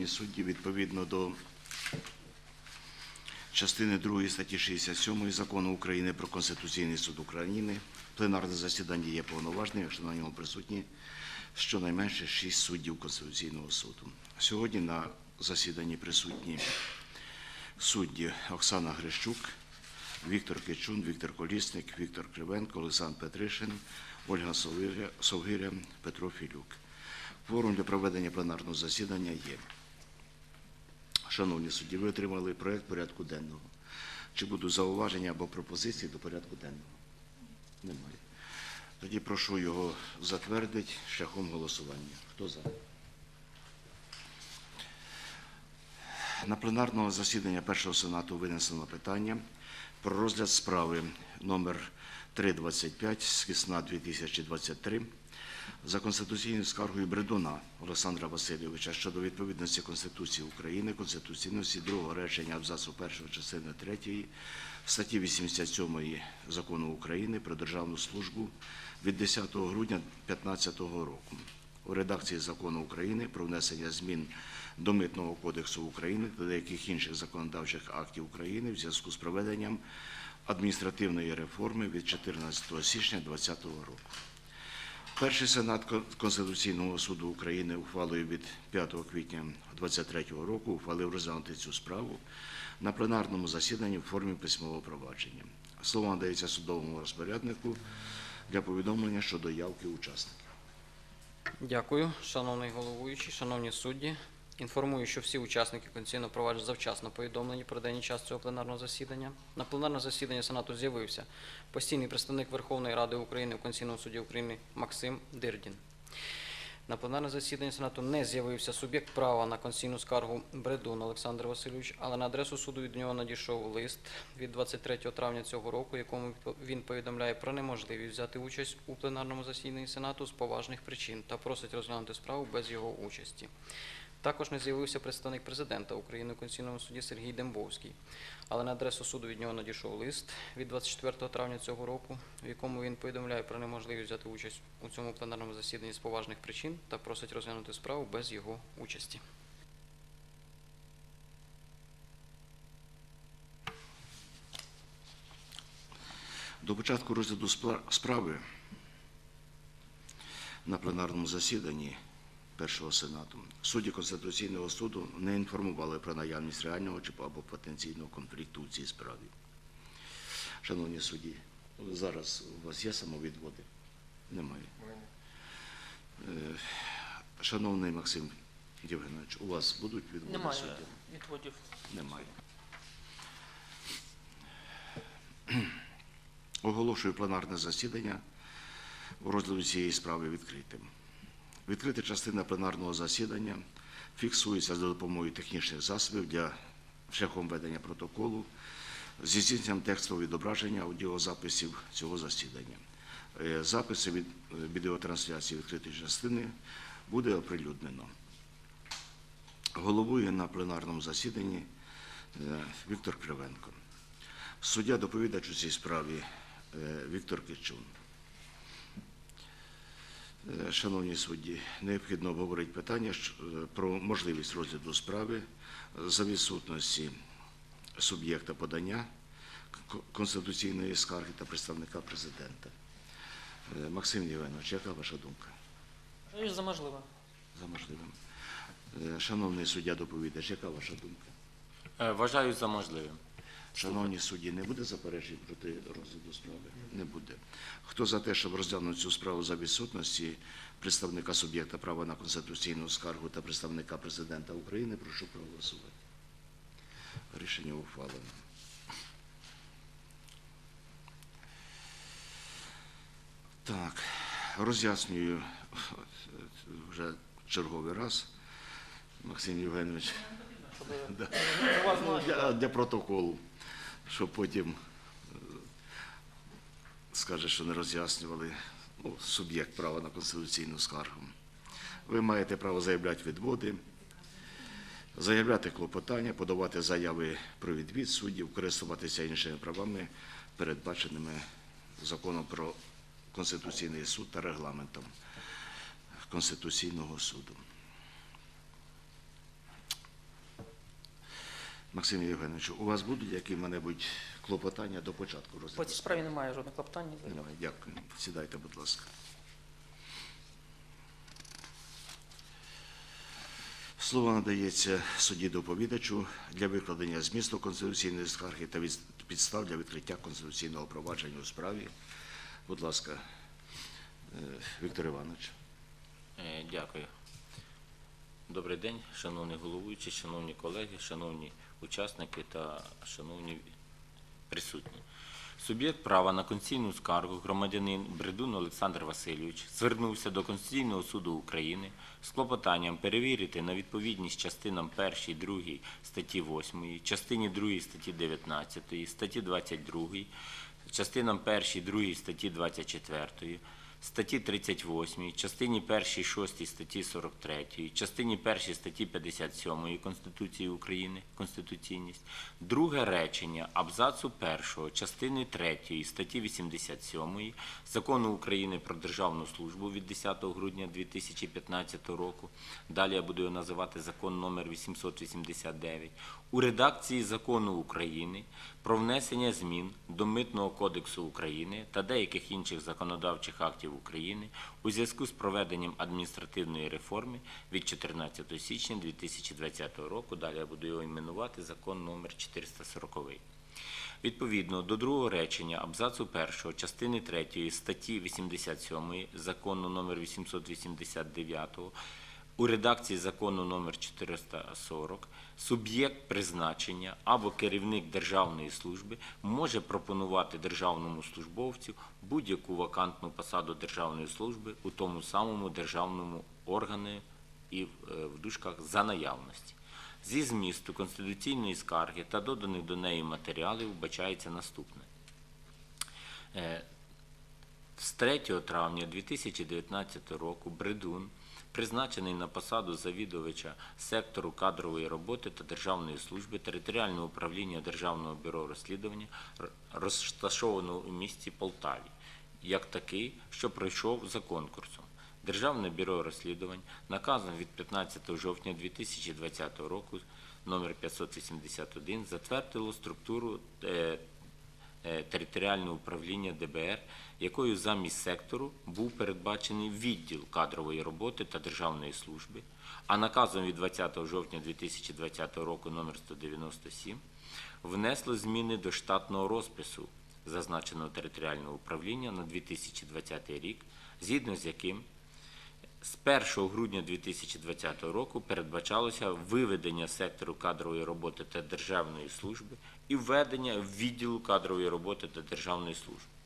Шановні судді, відповідно до частини 2 статті 67 Закону України про Конституційний суд України, пленарне засідання є повноважним, якщо на ньому присутні щонайменше 6 суддів Конституційного суду. Сьогодні на засіданні присутні судді Оксана Грищук, Віктор Кичун, Віктор Колісник, Віктор Кривенко, Олександр Петришин, Ольга Совгиря, Петро Філюк. Форум для проведення пленарного засідання є. Шановні судді, ви отримали проєкт порядку денного. Чи будуть зауваження або пропозиції до порядку денного? Немає. Тоді прошу його затвердити шляхом голосування. Хто за? На пленарного засідання першого сенату винесено питання про розгляд справи номер 325 з кисна 2023 за конституційною скаргою Бредуна Олександра Васильовича щодо відповідності Конституції України, конституційності другого речення абзацу першого частини 3 статті 87 Закону України про державну службу від 10 грудня 2015 року у редакції закону України про внесення змін до Митного кодексу України та деяких інших законодавчих актів України в зв'язку з проведенням адміністративної реформи від 14 січня 2020 року. Перший сенат Конституційного суду України ухвалою від 5 квітня 2023 року ухвалив розглянути цю справу на пленарному засіданні в формі письмового провадження. Слово надається судовому розпоряднику для повідомлення щодо явки учасників. Дякую, шановний головуючий, шановні судді. Інформую, що всі учасники конституційного провадження завчасно повідомлені про день і час цього пленарного засідання. На пленарне засідання Сенату з'явився постійний представник Верховної Ради України у Конституційному суді України Максим Дирдін. На пленарне засідання Сенату не з'явився суб'єкт права на конституційну скаргу Бредун Олександр Васильович, але на адресу суду від нього надійшов лист від 23 травня цього року, якому він повідомляє про неможливість взяти участь у пленарному засіданні Сенату з поважних причин та просить розглянути справу без його участі. Також не з'явився представник президента України у Конституційному суді Сергій Дембовський, але на адресу суду від нього надійшов лист від 24 травня цього року, в якому він повідомляє про неможливість взяти участь у цьому пленарному засіданні з поважних причин та просить розглянути справу без його участі. До початку розгляду справи на пленарному засіданні першого сенату судді Конституційного суду не інформували про наявність реального чи або потенційного конфлікту у цій справі. Шановні судді, зараз у вас є самовідводи? Немає. Е, Шановний Максим Євгенович, у вас будуть відводи Немає суддям? відводів. Немає. Оголошую пленарне засідання у розгляду цієї справи відкритим. Відкрита частина пленарного засідання фіксується за допомогою технічних засобів для шляхом ведення протоколу зі здійсненням текстового відображення аудіозаписів цього засідання. Е, Записи від е, відеотрансляції відкритої частини буде оприлюднено. Головує на пленарному засіданні е, Віктор Кривенко. Суддя доповідач у цій справі Віктор Кичун. Е, Шановні судді, необхідно обговорити питання е, про можливість розгляду справи за відсутності суб'єкта подання конституційної скарги та представника президента. Е, Максим Євгенович, яка ваша думка? Вважаю за можливе. За можливим. Шановний суддя доповідач, яка ваша думка? Вважаю за можливим. Шановні судді, не буде заперечень проти розгляду справи? Не буде. Хто за те, щоб розглянути цю справу за відсутності представника суб'єкта права на конституційну скаргу та представника президента України, прошу проголосувати. Рішення ухвалено. Так, роз'яснюю вже черговий раз, Максим Євгенович. Ну, для, для протоколу, щоб потім е, скаже, що не роз'яснювали ну, суб'єкт права на конституційну скаргу. Ви маєте право заявляти відводи, заявляти клопотання, подавати заяви про відвід суддів, користуватися іншими правами, передбаченими законом про Конституційний суд та регламентом Конституційного суду. Максим Євгенович, у вас будуть які-небудь клопотання до початку по розгляду? цій справі немає жодних клопотань. Немає. Дякую. Сідайте, будь ласка. Слово надається судді доповідачу для викладення змісту конституційної скарги та підстав для відкриття конституційного провадження у справі. Будь ласка, е, Віктор Іванович. Е, Дякую. Добрий день, шановний головуючий, шановні колеги, шановні учасники та шановні присутні. Суб'єкт права на конституційну скаргу громадянин Бредун Олександр Васильович звернувся до Конституційного суду України з клопотанням перевірити на відповідність частинам 1, 2 статті 8, частині 2 статті 19, статті 22, частинам 1, 2 статті 24, статті 38, частині 1, 6 статті 43, частині 1 статті 57 Конституції України, Конституційність, друге речення абзацу 1 частини 3 статті 87 Закону України про державну службу від 10 грудня 2015 року, далі я буду його називати закон номер 889, у редакції Закону України про внесення змін до Митного кодексу України та деяких інших законодавчих актів України у зв'язку з проведенням адміністративної реформи від 14 січня 2020 року. Далі я буду його іменувати закон номер 440. Відповідно до другого речення абзацу першого частини 3 статті 87 закону номер 889 у редакції закону номер 440 суб'єкт призначення або керівник державної служби може пропонувати державному службовцю будь-яку вакантну посаду державної служби у тому самому державному органі і е, в дужках за наявності. Зі змісту конституційної скарги та доданих до неї матеріалів вбачається наступне. Е, З 3 травня 2019 року Бредун, призначений на посаду завідувача сектору кадрової роботи та державної служби територіального управління Державного бюро розслідування, розташованого у місті Полтаві, як такий, що пройшов за конкурсом. Державне бюро розслідувань наказом від 15 жовтня 2020 року номер 581 затвердило структуру е, е, територіального управління ДБР, якою замість сектору був передбачений відділ кадрової роботи та державної служби, а наказом від 20 жовтня 2020 року номер 197 внесло зміни до штатного розпису зазначеного територіального управління на 2020 рік, згідно з яким з 1 грудня 2020 року передбачалося виведення сектору кадрової роботи та державної служби і введення відділу кадрової роботи та державної служби.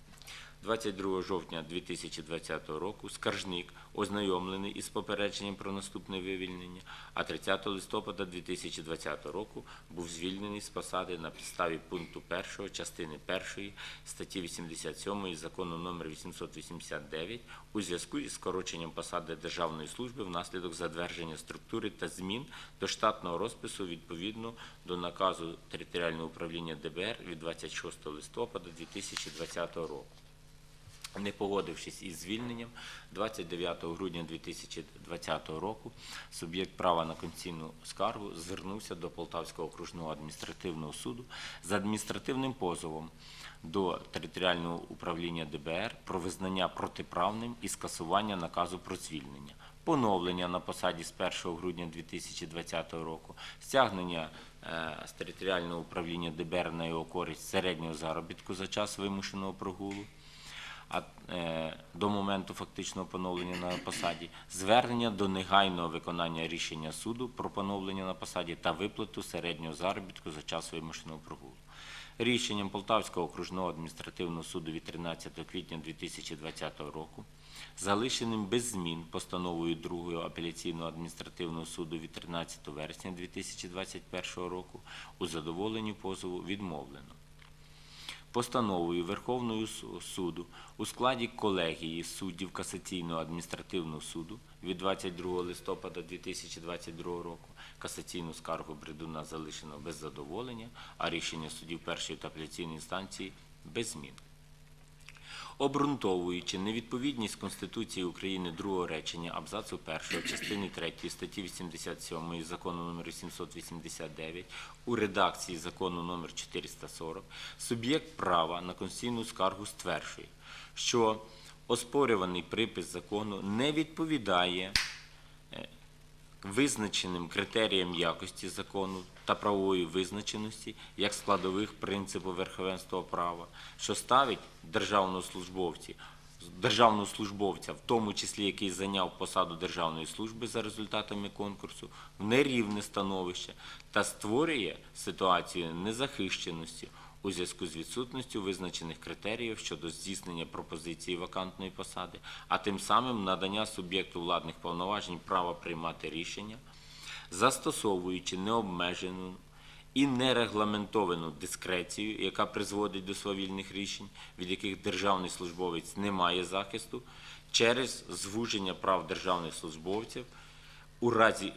22 жовтня 2020 року скаржник ознайомлений із попередженням про наступне вивільнення, а 30 листопада 2020 року був звільнений з посади на підставі пункту 1 частини 1 статті 87 закону номер 889 у зв'язку із скороченням посади державної служби внаслідок затвердження структури та змін до штатного розпису відповідно до наказу територіального управління ДБР від 26 листопада 2020 року не погодившись із звільненням 29 грудня 2020 року, суб'єкт права на конституційну скаргу звернувся до Полтавського окружного адміністративного суду з адміністративним позовом до територіального управління ДБР про визнання протиправним і скасування наказу про звільнення. поновлення на посаді з 1 грудня 2020 року, стягнення е, з територіального управління ДБР на його користь середнього заробітку за час вимушеного прогулу, а е, до моменту фактичного поновлення на посаді, звернення до негайного виконання рішення суду про поновлення на посаді та виплату середнього заробітку за час вимушеного прогулу. Рішенням Полтавського окружного адміністративного суду від 13 квітня 2020 року, залишеним без змін постановою 2 апеляційного адміністративного суду від 13 вересня 2021 року, у задоволенні позову відмовлено постановою Верховного суду у складі колегії суддів касаційного адміністративного суду від 22 листопада 2022 року касаційну скаргу Бредуна залишено без задоволення, а рішення суддів першої та апеляційної інстанції без змін. Обґрунтовуючи невідповідність Конституції України другого речення абзацу 1 частини 3 статті 87 закону номер 789 у редакції закону номер 440 суб'єкт права на конституційну скаргу стверджує, що оспорюваний припис закону не відповідає визначеним критеріям якості закону та правової визначеності як складових принципу верховенства права, що ставить державного службовці, державного службовця, в тому числі який зайняв посаду державної служби за результатами конкурсу, в нерівне становище та створює ситуацію незахищеності у зв'язку з відсутністю визначених критеріїв щодо здійснення пропозиції вакантної посади, а тим самим надання суб'єкту владних повноважень права приймати рішення, застосовуючи необмежену і нерегламентовану дискрецію, яка призводить до свавільних рішень, від яких державний службовець не має захисту, через звуження прав державних службовців у разі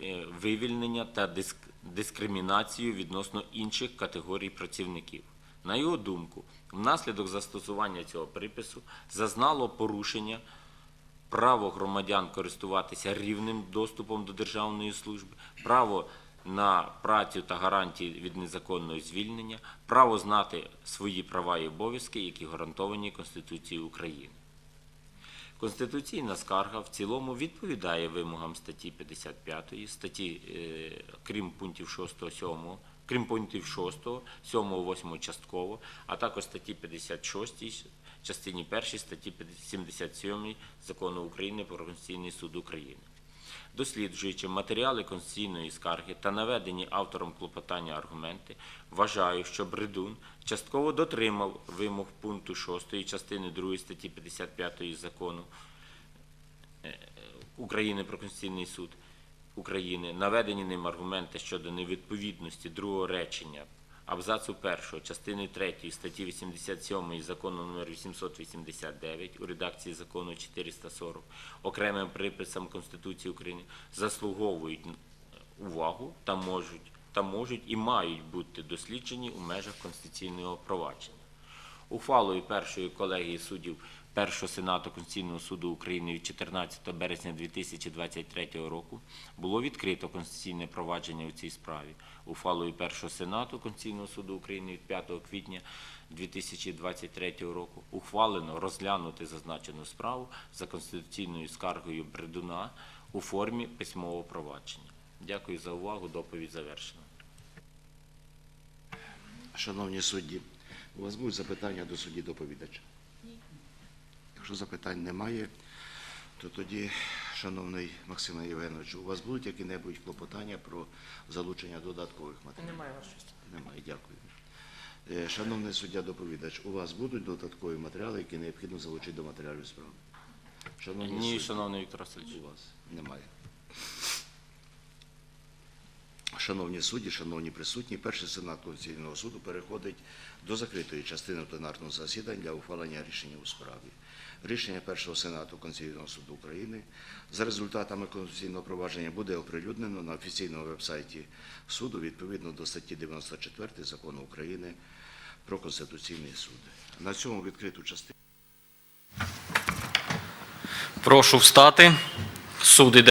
е, вивільнення та диск- дискримінацію відносно інших категорій працівників. На його думку, внаслідок застосування цього припису зазнало порушення право громадян користуватися рівним доступом до державної служби, право на працю та гарантії від незаконного звільнення, право знати свої права і обов'язки, які гарантовані Конституцією України. Конституційна скарга в цілому відповідає вимогам статті 55, статті, е, крім пунктів 6, 7, крім пунктів 6, 7, 8 частково, а також статті 56, частині 1 статті 77 Закону України про Конституційний суд України. Досліджуючи матеріали конституційної скарги та наведені автором клопотання аргументи, вважаю, що Бредун частково дотримав вимог пункту 6 частини 2 статті 55 закону е, України про Конституційний суд України, наведені ним аргументи щодо невідповідності другого речення абзацу 1 частини 3 статті 87 закону номер 889 у редакції закону 440 окремим приписам Конституції України заслуговують увагу та можуть, та можуть і мають бути досліджені у межах конституційного провадження. Ухвалою першої колегії суддів Першого Сенату Конституційного суду України від 14 березня 2023 року було відкрито конституційне провадження у цій справі. Ухвалою Першого Сенату Конституційного суду України від 5 квітня 2023 року ухвалено розглянути зазначену справу за конституційною скаргою Бредуна у формі письмового провадження. Дякую за увагу. Доповідь завершена. Шановні судді, у вас будуть запитання до судді доповідача? Якщо запитань немає, то тоді, шановний Максиме Євгеновичу, у вас будуть які-небудь клопотання про залучення додаткових матеріалів? Немає вашого. Немає, дякую. Е, Шановний суддя доповідач, у вас будуть додаткові матеріали, які необхідно залучити до матеріалів справи? Шановні Ні, судді, шановний Віктор Васильович. у вас немає. Шановні судді, шановні присутні, перший сенат Конституційного суду переходить до закритої частини пленарного засідання для ухвалення рішення у справі. Рішення першого сенату Конституційного суду України за результатами конституційного провадження буде оприлюднено на офіційному вебсайті суду відповідно до статті 94 закону України про Конституційний суд. На цьому відкриту частину. Прошу встати. Суд іде.